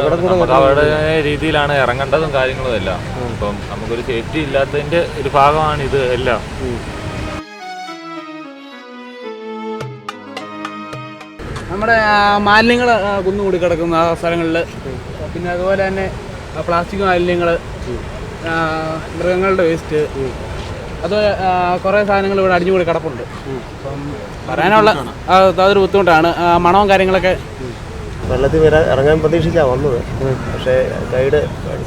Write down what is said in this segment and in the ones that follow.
നമുക്ക് അവരുടെ രീതിയിലാണ് ഇറങ്ങേണ്ടതും കാര്യങ്ങളും എല്ലാം. ഇപ്പം നമുക്കൊരു സേഫ്റ്റി ഇല്ലാത്തതിന്റെ ഒരു ഭാഗമാണ് ഇത് എല്ലാം. നമ്മുടെ മാലിന്യങ്ങൾ കുന്നുകൂടി കിടക്കുന്ന ആ സ്ഥലങ്ങളിൽ പിന്നെ അതുപോലെ തന്നെ പ്ലാസ്റ്റിക് മാലിന്യങ്ങൾ മൃഗങ്ങളുടെ വേസ്റ്റ് അതുപോലെ ആ, കുറേ സാധനങ്ങൾ ഇവിടെ അടിഞ്ഞുകൂടി കിടപ്പുണ്ട്. അപ്പം പറയാനുള്ള അതൊരു ബുദ്ധിമുട്ടാണ്. മണവും കാര്യങ്ങളൊക്കെ വെള്ളത്തിൽ വരാൻ ഇറങ്ങാൻ പ്രതീക്ഷിച്ചാണ് വന്നത്. പക്ഷേ ഗൈഡ്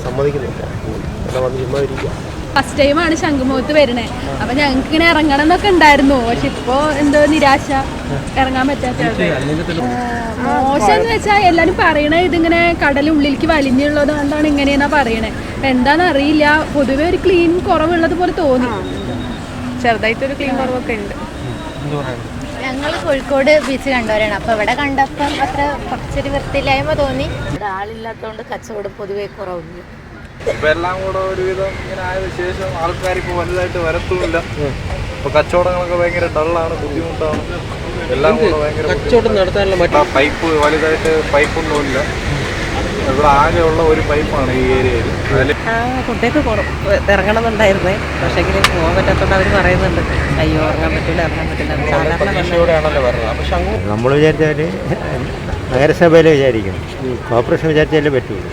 സമ്മതിക്കുന്നില്ല. എല്ലാം വന്ന് ആണ് ഫസ്റ്റ് ടൈമാണ് ശംഖുമുഖത്ത് വരണേ അപ്പൊ ഞങ്ങൾക്ക് ഇങ്ങനെ ഇറങ്ങണം എന്നൊക്കെ ഉണ്ടായിരുന്നു. പക്ഷെ ഇപ്പോ എന്തോ നിരാശ. ഇറങ്ങാൻ പറ്റാത്ത മോശം എന്ന് വെച്ചാൽ എല്ലാരും പറയണേ ഇതിങ്ങനെ കടലുള്ളിലേക്ക് വലിഞ്ഞുള്ളത് കൊണ്ടാണ് ഇങ്ങനെയെന്നാ പറയണേ. അപ്പൊ എന്താന്ന് അറിയില്ല. പൊതുവെ ഒരു ക്ലീൻ കുറവുള്ളത് പോലെ തോന്നി. ചെറുതായിട്ടൊരു ക്ലീൻ കുറവൊക്കെ ഉണ്ട്. ഞങ്ങൾ കോഴിക്കോട് ബീച്ച് കണ്ടവരാണ്. അപ്പോൾ ഇവിടെ കണ്ടപ്പം അത്ര കുറച്ചൊരു വൃത്തിയില്ലായ്മ തോന്നി. ഇവിടെ ആളില്ലാത്തതുകൊണ്ട് കച്ചവടം പൊതുവേ കുറവുണ്ട്. ഇപ്പൊ എല്ലാം കൂടെ ഒരുവിധം ഇങ്ങനെ ആയതിനു ശേഷം ആൾക്കാർ ഇപ്പൊ വലുതായിട്ട് വരത്തുമില്ല. ഇപ്പൊ കച്ചവടങ്ങളൊക്കെ ഭയങ്കര ഡള്ളാണ് ബുദ്ധിമുട്ടാണ്. എല്ലാം കൂടെ ഭയങ്കര കച്ചവടം നടത്താനുള്ള ബുദ്ധിമുട്ടാണ്. പൈപ്പ് വലുതായിട്ട് പൈപ്പൊന്നുമില്ല ഇവിടെ ആകെ ഒരു പൈപ്പാണ് ഈ ഏരിയയിൽ. ഫുഡൊക്കെ ഇറങ്ങണമെന്നുണ്ടായിരുന്നേ. പക്ഷേ പോകാൻ പറ്റാത്തോണ്ട് അവർ പറയുന്നുണ്ട്. അയ്യോ ഇറങ്ങാൻ പറ്റില്ല ഇറങ്ങാൻ പറ്റില്ല നമ്മൾ വിചാരിച്ചാൽ നഗരസഭയിൽ വിചാരിക്കണം കോർപ്പറേഷൻ വിചാരിച്ചാലേ പറ്റുള്ളൂ.